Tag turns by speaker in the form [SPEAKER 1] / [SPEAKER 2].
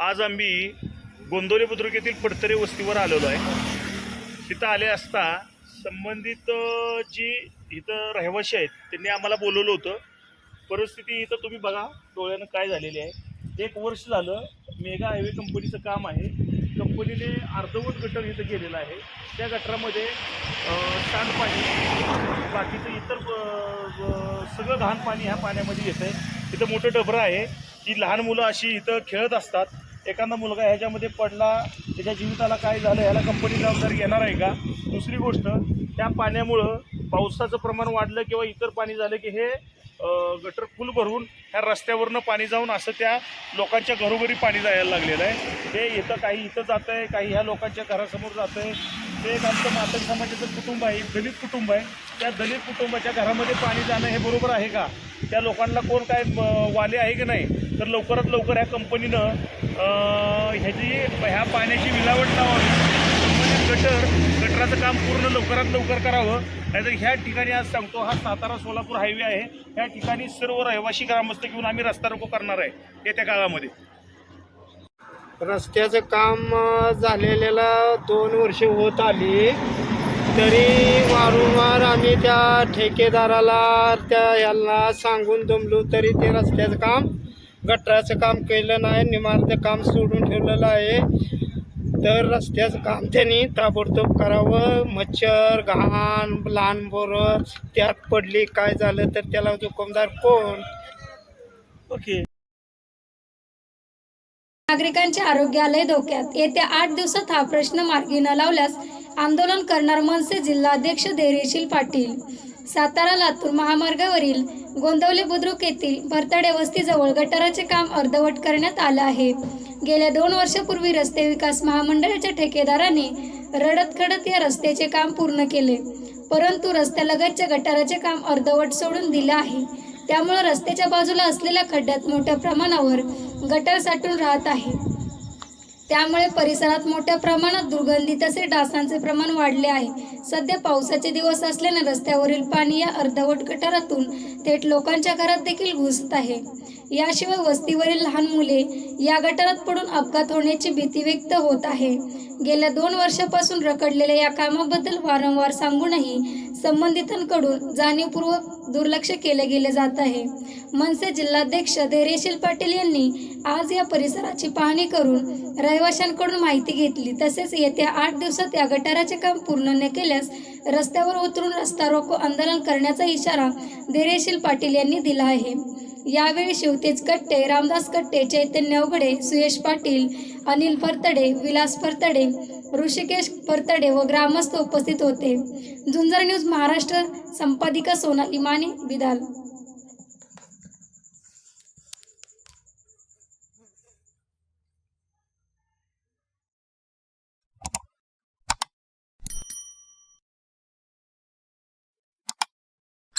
[SPEAKER 1] आज आम्ही गोंदोली बुद्रुक येथील पडतरे वस्तीवर आलेलो आहे. तिथं आले असता संबंधित जी इथं रहिवाशी आहेत त्यांनी आम्हाला बोलवलं होतं. परिस्थिती इथं तुम्ही बघा डोळ्यानं काय झालेली आहे. एक वर्ष झालं मेगा हायवे कंपनीचं काम आहे. कंपनीने अर्धवट गटर इथं केलेलं आहे. त्या गटरामध्ये सांडपाणी बाकीचं इतर सगळं घाण पाणी ह्या पाण्यामध्ये येतं आहे इथं मोठं डबरं आहे. की लहान मुलं अशी इथं खेळत असतात. एखादा मुलगा ह्याच्यामध्ये पडला त्याच्या जीविताला काय झालं ह्याला कंपनी जबाबदारी घेणार आहे का? दुसरी गोष्ट त्या पाण्यामुळं पावसाचं प्रमाण वाढलं किंवा इतर पाणी झालं की हे गटर फुल भरून ह्या रस्त्यावरनं पाणी जाऊन असं त्या लोकांच्या घरोघरी पाणी जायला लागलेलं आहे. ते इथं काही इथं जातं आहे काही ह्या लोकांच्या घरासमोर जातं आहे ते एक आमचं मातक समाजाचं कुटुंब आहे दलित कुटुंब आहे. त्या दलित कुटुंबाच्या घरामध्ये पाणी जाणं हे बरोबर आहे का? त्या लोकांना कोण काय वाले आहे की नाही? तर लवकरात लवकर ह्या कंपनीनं ह्याची ह्या पाण्याची विलावट लावावी. गटर गटराचं काम पूर्ण लवकरात लवकर करावं. नाहीतर ह्या ठिकाणी आज सांगतो हा सातारा सोलापूर हायवे आहे. ह्या ठिकाणी सर्व रहिवासी ग्रामस्थ घेऊन आम्ही रस्ता रोको करणार आहे येत्या काळामध्ये.
[SPEAKER 2] रस्त्याचं काम झालेल्याला दोन वर्ष होत आली. तरी वारंवार आम्ही त्या ठेकेदाराला त्या यांना सांगून दमलो तरी ते रस्त्याचं काम गटराचं काम केलं नाही निमार्द काम सोडून ठेवलेलं आहे. तर रस्त्याचं काम त्यांनी ताबडतोब करावं. मच्छर घाण लहान बोरं त्यात पडली काय झालं तर त्याला जोखमदार कोण?
[SPEAKER 1] ओके.
[SPEAKER 3] नागरिकांचे आरोग्यालय धोक्यात. येत्या आठ दिवसात हा प्रश्न मार्गी न लावल्यास आंदोलन करणार मनसे जिल्हाध्यक्ष धैर्यशील पाटील. सातारा लातूर महामार्गावरील गोंदवले बुद्रुक येथील भरतडे वस्तीजवळ गटाराचे काम अर्धवट करण्यात आलं आहे. गेल्या दोन वर्षापूर्वी रस्ते विकास महामंडळाच्या ठेकेदाराने रडत खडत या रस्त्याचे काम पूर्ण केले. परंतु रस्त्यालगतच्या गटाराचे काम अर्धवट सोडून दिलं आहे. त्यामुळे रस्त्याच्या बाजूला असलेल्या खड्ड्यात मोठ्या प्रमाणावर गटर साठून राहत आहे. त्यामुळे परिसरात मोठ्या प्रमाणात दुर्गंधी तसे डासांचे प्रमाण वाढले आहे. सध्या पावसाचे दिवस असल्याने रस्त्यावरील पाणी या अर्धवट गटारातून थेट लोकांच्या घरात देखील घुसत आहे. याशिवाय वस्तीवरील लहान मुले या गटारात पडून अपघात होण्याची भीती व्यक्त होत आहे. गेल्या दोन वर्षापासून रखडलेल्या या कामाबद्दल वारंवार सांगूनही संबंधितांकडून जाणीवपूर्वक दुर्लक्ष केले गेले जात आहे. मनसे जिल्हाध्यक्ष धैर्यशील पाटील यांनी आज या परिसराची पाहणी करून रहिवाशांकडून माहिती घेतली. तसेच येत्या आठ दिवसात या गटाराचे काम पूर्ण न केल्यास रस्त्यावर उतरून रस्ता रोको आंदोलन करण्याचा इशारा धैर्यशील पाटील यांनी दिला आहे. यावेळी शिवतेज कट्टे रामदास कट्टे चैतन्य अवघडे सुयश पाटील अनिल परतडे विलास परतडे ऋषिकेश परतडे व ग्रामस्थ उपस्थित होते. झुंजर न्यूज महाराष्ट्र संपादिका सोना इमानी बिदाल.